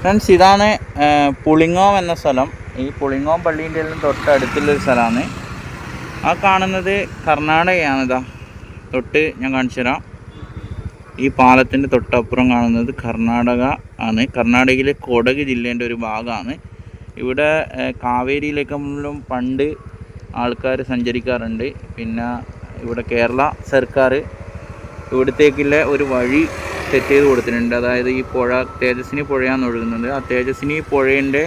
Friends ഇതാണ് പുളിങ്ങോം എന്ന സ്ഥലം. ഈ പുളിങ്ങോം പള്ളീന്റെ എല്ലാം തൊട്ടടുത്തുള്ളൊരു സ്ഥലമാണ്. ആ കാണുന്നത് കർണാടകയാണ് ഇതാ. തൊട്ട് ഞാൻ കാണിച്ചു തരാം. ഈ പാലത്തിന്റെ തൊട്ടപ്പുറം കാണുന്നത് കർണാടക ആണ്. കർണാടകയിലെ കൊടക് ജില്ലേന്റെ ഒരു ഭാഗമാണ്. ഇവിടെ കാവേരിയിലേക്ക് കാവേരിയിലേക്കെല്ലാം പണ്ട് ആൾക്കാർ സഞ്ചരിക്കാറുണ്ട്. പിന്നെ ഇവിടെ കേരള സർക്കാർ ഇവിടത്തേക്കുള്ള ഒരു വഴി സെറ്റ് ചെയ്ത് കൊടുത്തിട്ടുണ്ട്. അതായത് ഈ പുഴ തേജസ്വിനി പുഴയാണ് ഒഴുകുന്നത്. ആ തേജസ്വിനി പുഴേന്റെ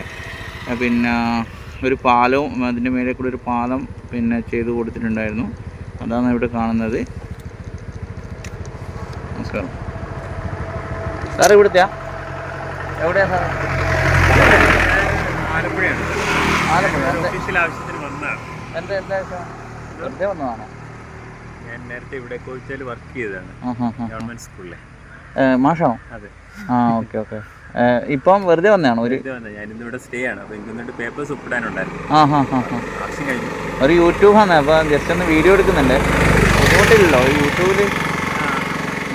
പിന്നെ ഒരു പാലവും അതിന്റെ മേലെ കൂടെ ഒരു പാലം പിന്നെ ചെയ്ത് കൊടുത്തിട്ടുണ്ടായിരുന്നു. അതാണ് ഇവിടെ കാണുന്നത്. നമസ്കാരം. സാർ ഇവിടുത്തെയാ? എവിടെയാ സാർ ആലപ്പുഴയാണ്. ആലപ്പുഴ. ഓഫീസിൽ ആവശ്യത്തിന് വന്നതാണ്. എന്താ എന്താ സാർ? വെറുതെ വന്നതാണോ? ഞാൻ നേരത്തെ ഇവിടെ കോഴിച്ചാൽ വർക്ക് ചെയ്തതാണ്. ഗവൺമെന്റ് സ്കൂളിലെ മാഷാണോ? ആ ഓക്കെ ഓക്കെ. ഇപ്പം വെറുതെ വന്നതാണോ? ഒരു ആണ്. ഒരു യൂട്യൂബാണ് അപ്പോൾ ജസ്റ്റ് ഒന്ന് വീഡിയോ എടുക്കുന്നുണ്ട്. ബുദ്ധിമുട്ടില്ലല്ലോ? യൂട്യൂബിൽ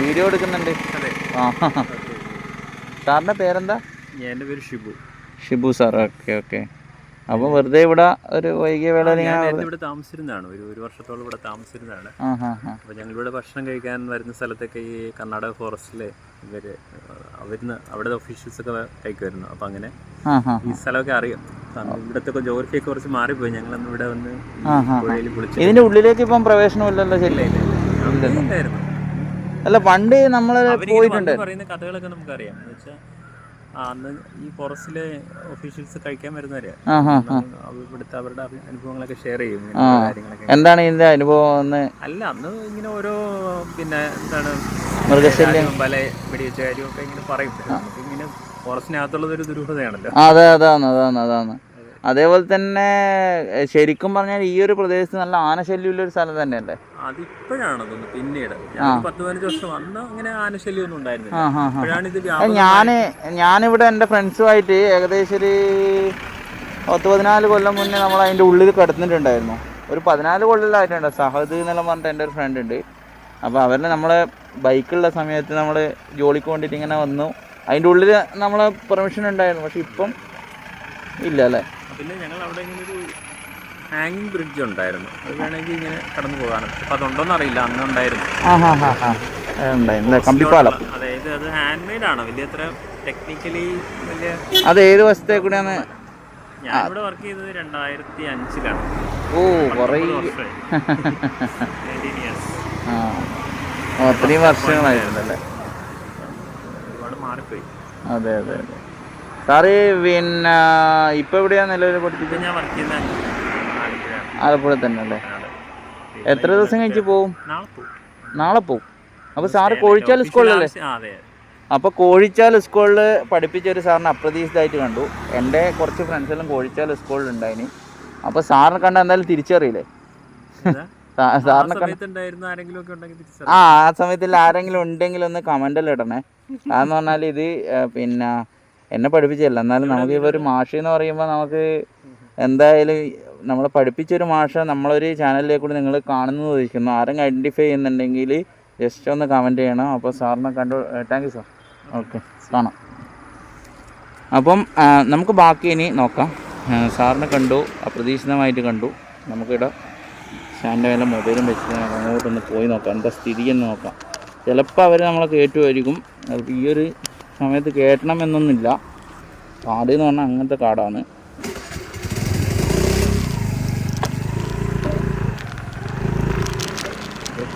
വീഡിയോ എടുക്കുന്നുണ്ട്. ആ സാറിന്റെ പേരെന്താ? എന്റെ പേര് Shibu. Shibu sir. Okay okay. അപ്പോൾ വെറുതെ ഇവിടെ ഒരു വൈകിയ വേള ഇവിടെ താമസിച്ചിരുന്നതാണ്. ഒരു ഒരു വർഷത്തോളം ഇവിടെ താമസിച്ചിരുന്നതാണ്. അപ്പോൾ ഞങ്ങൾ ഇവിടെ ഭക്ഷണം കഴിക്കാൻ വരുന്ന സ്ഥലത്തൊക്കെ ഈ കർണാടക ഫോറസ്റ്റിലെ ഇവർ അവിടുന്ന് അവിടുത്തെ ഒഫീഷ്യൽസ് ഒക്കെ കഴിക്കുമായിരുന്നു. അപ്പോൾ അങ്ങനെ ഈ സ്ഥലമൊക്കെ അറിയാം. ഇവിടത്തെ ജോഗ്രഫി കുറച്ച് മാറിപ്പോയി. ഞങ്ങളന്ന് ഇവിടെ വന്ന്. പുഴയിൽ കുളിച്ച് ഇതിന്റെ ഉള്ളിലേക്ക് ഇപ്പം പ്രവേശനമില്ലല്ലോ ഇല്ലായിരുന്നു അല്ല പണ്ട് നമ്മൾ പോയിട്ടുണ്ട്. പറയുന്ന കഥകളൊക്കെ നമുക്കറിയാം. എന്ന് വെച്ചാൽ അന്ന് ഈ ഫോറസ്റ്റിലെ ഒഫീഷ്യൽസ് കഴിക്കാൻ വരുന്നവരെ ഇവിടുത്തെ അവരുടെ അനുഭവങ്ങളൊക്കെ ഷെയർ ചെയ്യും കാര്യങ്ങളൊക്കെ. എന്താണ് ഇതിന്റെ അനുഭവം അല്ല അന്ന് ഇങ്ങനെ ഓരോ പിന്നെ എന്താണ് മൃഗശല്യം. പല വെടിവെച്ച കാര്യമൊക്കെ ഇങ്ങനെ പറയും. ഇങ്ങനെ ഫോറസ്റ്റിനകത്തുള്ളത് ഒരു ദുരൂഹതയാണല്ലോ. അതെ അതാണ് അതാണ് അതാണ്. അതേപോലെ തന്നെ ശരിക്കും പറഞ്ഞാൽ ഈ ഒരു പ്രദേശത്ത് നല്ല ആനശല്യമുള്ള ഒരു സ്ഥലം തന്നെയല്ലേ? അതിപ്പോഴാണ് പിന്നീട്. പത്ത് പതിനഞ്ച് വർഷം അന്ന് അങ്ങനെ ഉണ്ടായിരുന്നില്ല. ഞാൻ ഞാനിവിടെ എന്റെ ഫ്രണ്ട്സുമായിട്ട് ഏകദേശം ഒരു പത്ത് പതിനാല് കൊല്ലം മുന്നേ നമ്മൾ അതിന്റെ ഉള്ളിൽ കിടന്നിട്ടുണ്ടായിരുന്നു. ഒരു പതിനാല് കൊല്ലമായിട്ടുണ്ട് സഹദ് എന്നെല്ലാം പറഞ്ഞിട്ട് എന്റെ ഒരു ഫ്രണ്ട് ഉണ്ട്. അപ്പോൾ അവരെ നമ്മളെ ബൈക്കുള്ള സമയത്ത് നമ്മൾ ജോലിക്ക് വേണ്ടിയിട്ട് ഇങ്ങനെ വന്നു. അതിന്റെ ഉള്ളിൽ നമ്മളെ പെർമിഷൻ ഉണ്ടായിരുന്നു. പക്ഷെ ഇപ്പം ഇല്ല അല്ലേ? പിന്നെ ഞങ്ങൾ അവിടെ ഇങ്ങനെ ഒരു ഹാങ്ങിങ് ബ്രിഡ്ജ് ഉണ്ടായിരുന്നു. അത് വേണമെങ്കിൽ ഇങ്ങനെ കടന്നു പോകാനും അപ്പം അതുണ്ടോന്ന് അറിയില്ല. അന്ന് ഉണ്ടായിരുന്നു. കമ്പിപ്പാലം. അതായത് അത് ഹാൻഡ് മെയ്ഡ് ആണ്. വലിയ അത്ര ടെക്നിക്കലി വലിയ അത് ഏത് വശത്തെ കൂടെയാണ്? ഞാൻ ഇവിടെ വർക്ക് ചെയ്തത് രണ്ടായിരത്തി അഞ്ചിലാണ്. ഓ കുറേ അത്രയും ഒരുപാട് മാറിപ്പോയി. അതെ അതെ അതെ. സാറ് പിന്നെ ഇപ്പൊ എവിടെയാ നിലവിൽ പഠിപ്പിച്ചത്? ഞാൻ വർക്ക് ചെയ്യുന്ന ആലപ്പുഴയാണ് ആലപ്പുഴ തന്നെ അല്ലേ? എത്ര ദിവസം കഴിച്ച് പോവും? നാളെ പോവും. അപ്പൊ സാറ് കോഴിച്ചാൽ സ്കൂളിലല്ലേ? ആ, അതെ അപ്പൊ കോഴിച്ചാൽ സ്കൂളിൽ പഠിപ്പിച്ച ഒരു സാറിനെ അപ്രതീക്ഷിതമായിട്ട് കണ്ടു. എന്റെ കുറച്ച് ഫ്രണ്ട്സ് എല്ലാം കോഴിച്ചാൽ സ്കൂളിൽ ഉണ്ടായിന് അപ്പൊ സാറിനെ കണ്ട എന്തായാലും തിരിച്ചറിയില്ലേ? സാറിനെ ആ ആ സമയത്തിൽ ആരെങ്കിലും ഉണ്ടെങ്കിൽ ഒന്ന് കമന്റെല്ലാം ഇടണേ. അതെന്ന് പറഞ്ഞാൽ ഇത് പിന്നെ എന്നെ പഠിപ്പിച്ചല്ല എന്നാലും നമുക്ക് ഇപ്പോൾ ഒരു മാഷ് എന്ന് പറയുമ്പോൾ നമുക്ക് എന്തായാലും നമ്മളെ പഠിപ്പിച്ചൊരു മാഷ നമ്മളൊരു ചാനലിലേക്ക് കൂടി നിങ്ങൾ കാണുന്നു ചോദിക്കുന്നു ആരും ഐഡന്റിഫൈ ചെയ്യുന്നുണ്ടെങ്കിൽ ജസ്റ്റ് ഒന്ന് കമന്റ് ചെയ്യണം. അപ്പോൾ സാറിനെ കണ്ടു താങ്ക് യു സാർ ഓക്കെ കാണാം. അപ്പം നമുക്ക് ബാക്കി ഇനി നോക്കാം. സാറിനെ കണ്ടു അപ്രതീക്ഷിതമായിട്ട് കണ്ടു. നമുക്കിവിടെ സ്റ്റാൻഡ് വല്ല മൊബൈലും വെച്ച് അങ്ങോട്ടൊന്ന് പോയി നോക്കാം. എന്താ സ്ഥിതി എന്ന് നോക്കാം. ചിലപ്പോൾ അവർ നമ്മളെ കയറ്റുമായിരിക്കും ഈ ഒരു സമയത്ത് കയറ്റണം എന്നൊന്നുമില്ല കാട് എന്ന് പറഞ്ഞാൽ അങ്ങനത്തെ കാടാണ്.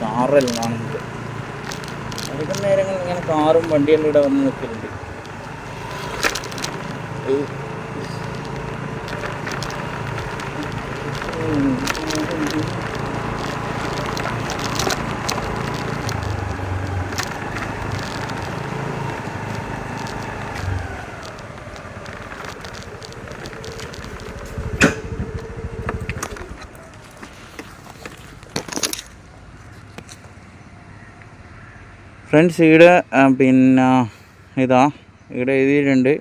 കാറെല്ലാം കാണുന്നത് അധികം നേരങ്ങൾ ഇങ്ങനെ കാറും വണ്ടിയെല്ലാം ഇവിടെ വന്ന് നിൽക്കുന്നുണ്ട് ഏയ്. ഫ്രണ്ട്സ് ഇവിടെ പിന്നെ ഇതാ ഇവിടെ എഴുതിയിട്ടുണ്ട്.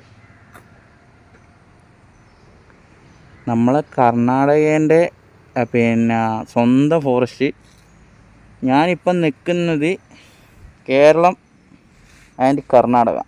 നമ്മളെ കർണാടകേന്റെ പിന്നെ സ്വന്തം ഫോറസ്റ്റ്. ഞാനിപ്പം നിൽക്കുന്നത് കേരളം ആൻഡ് കർണാടക.